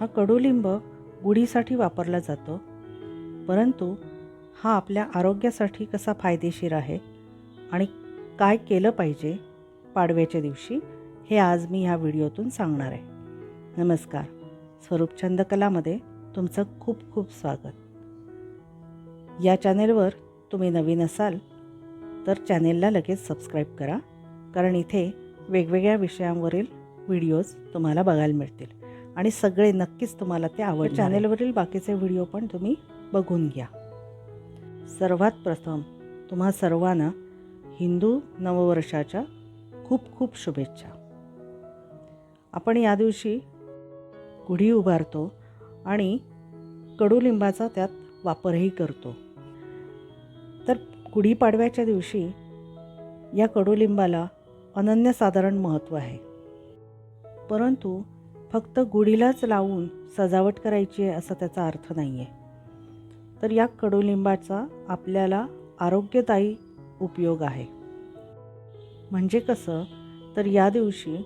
हा कडुलिंब गुढीसाठी वापरला जातो. परंतु हा आपल्या आरोग्यासाठी कसा फायदेशीर आहे आणि काय केलं पाहिजे पाडव्याच्या दिवशी हे आज मी ह्या व्हिडिओतून सांगणार आहे. नमस्कार. स्वरूप छंदकलामध्ये तुमचं खूप खूप स्वागत. या चॅनेलवर तुम्ही नवीन असाल तर चॅनेलला लगेच सबस्क्राईब करा कारण इथे वेगवेगळ्या विषयांवरील व्हिडिओज तुम्हाला बघायला मिळतील. आणि सगळे नक्कीच तुम्हाला ते आवड चॅनेलवरील बाकीचे व्हिडिओ पण तुम्ही बघून घ्या. सर्वात प्रथम तुम्हा सर्वांना हिंदू नववर्षाच्या खूप खूप शुभेच्छा. आपण या दिवशी गुढी उभारतो आणि कडुलिंबाचा त्यात वापरही करतो. तर गुढीपाडव्याच्या दिवशी या कडुलिंबाला अनन्यसाधारण महत्त्व आहे. परंतु फक्त गुढीलाच लावून सजावट करायची आहे असा त्याचा अर्थ नाही आहे तर या कडुलिंबाचा आपल्याला आरोग्यदायी उपयोग आहे. म्हणजे कसं? तर या दिवशी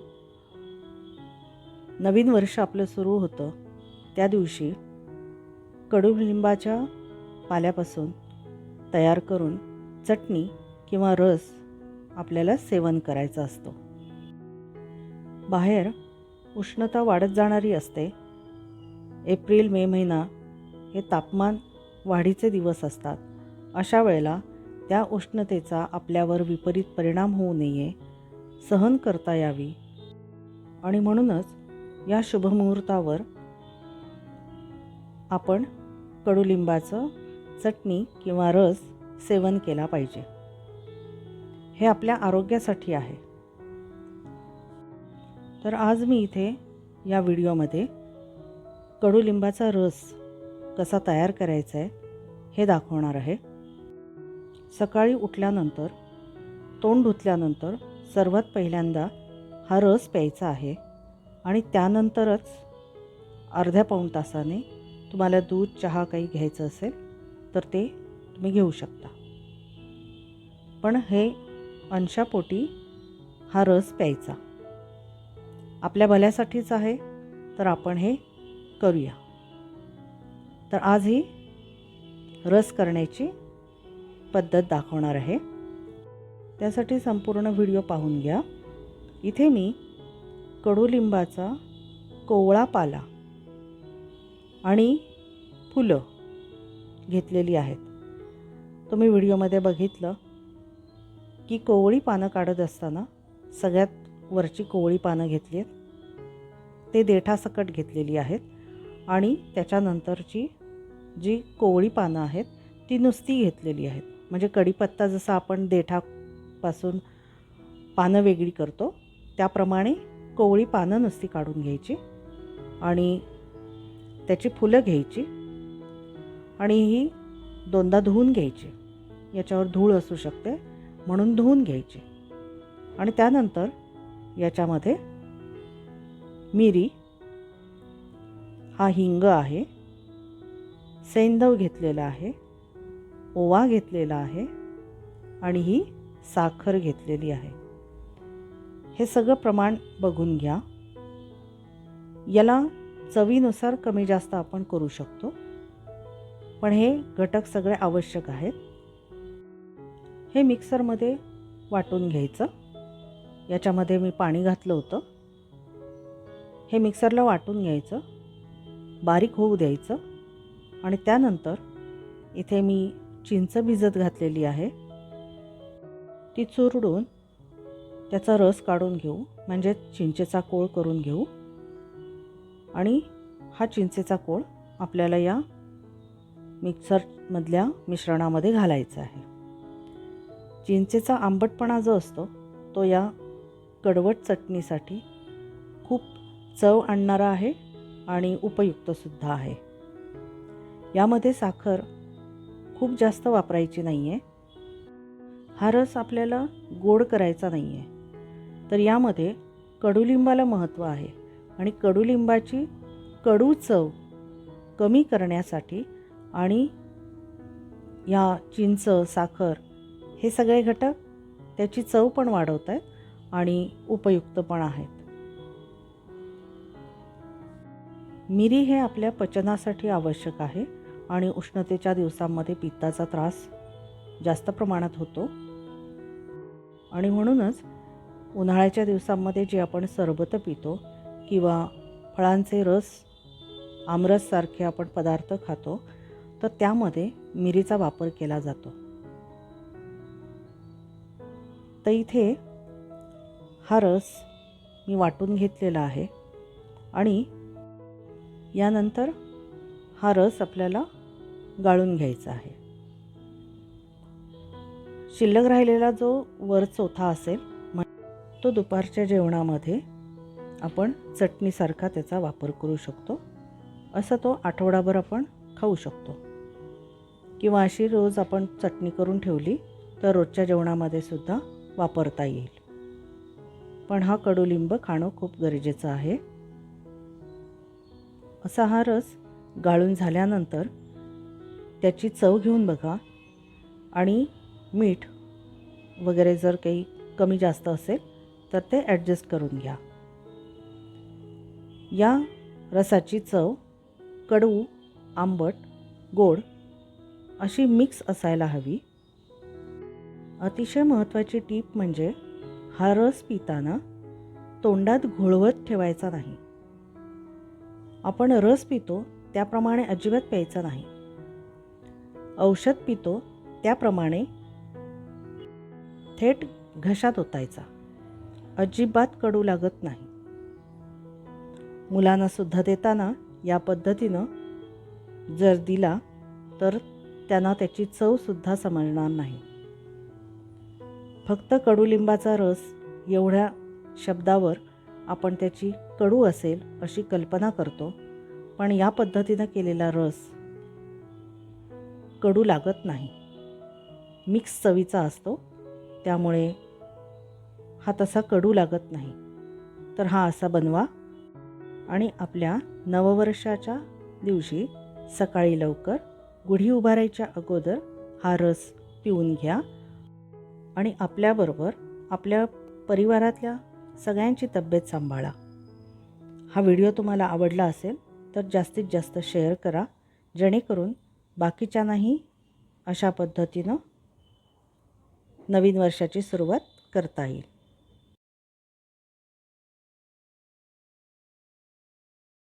नवीन वर्ष आपलं सुरू होतं. त्या दिवशी कडुलिंबाच्या पाल्यापासून तयार करून चटणी किंवा रस आपल्याला सेवन करायचा असतो. बाहेर उष्णता वाढत जाणारी असते. एप्रिल मे महिना हे तापमान वाढीचे दिवस असतात. अशा वेळेला त्या उष्णतेचा आपल्यावर विपरीत परिणाम होऊ नये सहन करता यावी. आणि म्हणूनच या शुभमुहूर्तावर आपण कडुलिंबाचं चटणी किंवा रस सेवन केला पाहिजे. हे आपल्या आरोग्यासाठी आहे. तर आज मी इथे या व्हिडिओमध्ये कडुलिंबाचा रस कसा तयार करायचा आहे हे दाखवणार आहे. सकाळी उठल्यानंतर तोंड धुतल्यानंतर सर्वात पहिल्यांदा हा रस प्यायचा आहे आणि त्यानंतरच अर्ध्या पाऊण तासाने तुम्हाला दूध चहा काही घ्यायचं असेल तर ते तुम्ही घेऊ शकता. पण हे अंशापोटी हा रस प्यायचा. आपल्या भल्यासाठीच आहे तर आपण हे करूया. तर आज ही रस करण्याची पद्धत दाखवणार आहे. त्यासाठी संपूर्ण व्हिडिओ पाहून घ्या. इथे मी कडुलिंबाचा कोवळा पाला आणि फुलं घेतलेली आहेत. तुम्ही व्हिडिओमध्ये बघितलं की कोवळी पानं काढत असताना सगळ्यात वरची कोवळी पानं घेतली आहेत. ते देठासकट घेतलेली आहेत आणि त्याच्यानंतरची जी कोवळी पानं आहेत ती नुसती घेतलेली आहेत. म्हणजे कढीपत्ता जसा आपण देठापासून पानं वेगळी करतो त्याप्रमाणे कोवळी पानं नुसती काढून घ्यायची आणि त्याची फुलं घ्यायची आणि ही दोनदा धुवून घ्यायची. याच्यावर धूळ असू शकते म्हणून धुवून घ्यायची. आणि त्यानंतर याच्यामध्ये मिरी हा हिंग आहे सेंदव घेतलेला आहे ओवा घेतलेला आहे आणि ही साखर घेतलेली आहे. हे सगळं प्रमाण बघून घ्या. याला चवीनुसार कमी जास्त आपण करू शकतो. पण हे घटक सगळे आवश्यक आहेत. हे मिक्सरमध्ये वाटून घ्यायचं. याच्यामध्ये मी पाणी घातलं होतं. हे मिक्सरला वाटून घ्यायचं. बारीक होऊ द्यायचं. आणि त्यानंतर इथे मी चिंच भिजत घातलेली आहे. ती चुरडून त्याचा रस काढून घेऊ. म्हणजे चिंचेचा कोळ करून घेऊ. आणि हा चिंचेचा कोळ आपल्याला या मिक्सरमधल्या मिश्रणामध्ये घालायचा आहे. चिंचेचा आंबटपणा जो असतो तो या कडवट चटणीसाठी खूप चव आणणारा आहे आणि उपयुक्तसुद्धा आहे. यामध्ये साखर खूप जास्त वापरायची नाही आहे हा रस आपल्याला गोड करायचा नाही आहे तर यामध्ये कडुलिंबाला महत्त्व आहे आणि कडुलिंबाची कडू चव कमी करण्यासाठी आणि या चिंच साखर हे सगळे घटक त्याची चव पण वाढवत आहेत आणि उपयुक्त पण आहेत. मिरी हे आपल्या पचनासाठी आवश्यक आहे आणि उष्णतेच्या दिवसांमध्ये पित्ताचा त्रास जास्त प्रमाणात होतो. आणि म्हणूनच उन्हाळ्याच्या दिवसांमध्ये जे आपण सरबतं पितो किंवा फळांचे रस आमरससारखे आपण पदार्थ खातो तर त्यामध्ये मिरीचा वापर केला जातो. तर इथे हा रस मी वाटून घेतलेला आहे आणि यानंतर हा रस आपल्याला गाळून घ्यायचा आहे. शिल्लक राहिलेला जो वर चोथा असेल तो दुपारच्या जेवणामध्ये आपण चटणीसारखा त्याचा वापर करू शकतो. असं तो आठवडाभर आपण खाऊ शकतो. किंवा अशी रोज आपण चटणी करून ठेवली तर रोजच्या जेवणामध्ये सुद्धा वापरता येईल. पण हा कडुलिंब खाणं खूप गरजेचं आहे. असा हा रस गाळून झाल्यानंतर त्याची चव घेऊन बघा आणि मीठ वगैरे जर काही कमी जास्त असेल तर ते ॲडजस्ट करून घ्या. या रसाची चव कडू आंबट गोड अशी मिक्स असायला हवी. अतिशय महत्त्वाची टीप म्हणजे हा रस पिताना तोंडात घोळवत ठेवायचा नाही. आपण रस पितो त्याप्रमाणे अजिबात प्यायचा नाही. औषध पितो त्याप्रमाणे थेट घशात ओतायचा. अजिबात कडू लागत नाही. मुलांना सुद्धा देताना या पद्धतीनं जर दिला तर त्यांना त्याची चवसुद्धा समजणार नाही. फक्त कडुलिंबाचा रस एवढ्या शब्दावर आपण त्याची कडू असेल अशी कल्पना करतो पण या पद्धतीनं केलेला रस कडू लागत नाही. मिक्स चवीचा असतो त्यामुळे हा तसा कडू लागत नाही. तर हा असा बनवा आणि आपल्या नववर्षाच्या दिवशी सकाळी लवकर गुढी उभारायच्या अगोदर हा रस पिऊन घ्या. आणि आपल्याबरोबर आपल्या परिवारातल्या सगळ्यांची तब्येत सांभाळा. हा व्हिडिओ तुम्हाला आवडला असेल तर जास्तीत जास्त शेअर करा जेणेकरून बाकीच्यांनाही अशा पद्धतीनं नवीन वर्षाची सुरुवात करता येईल.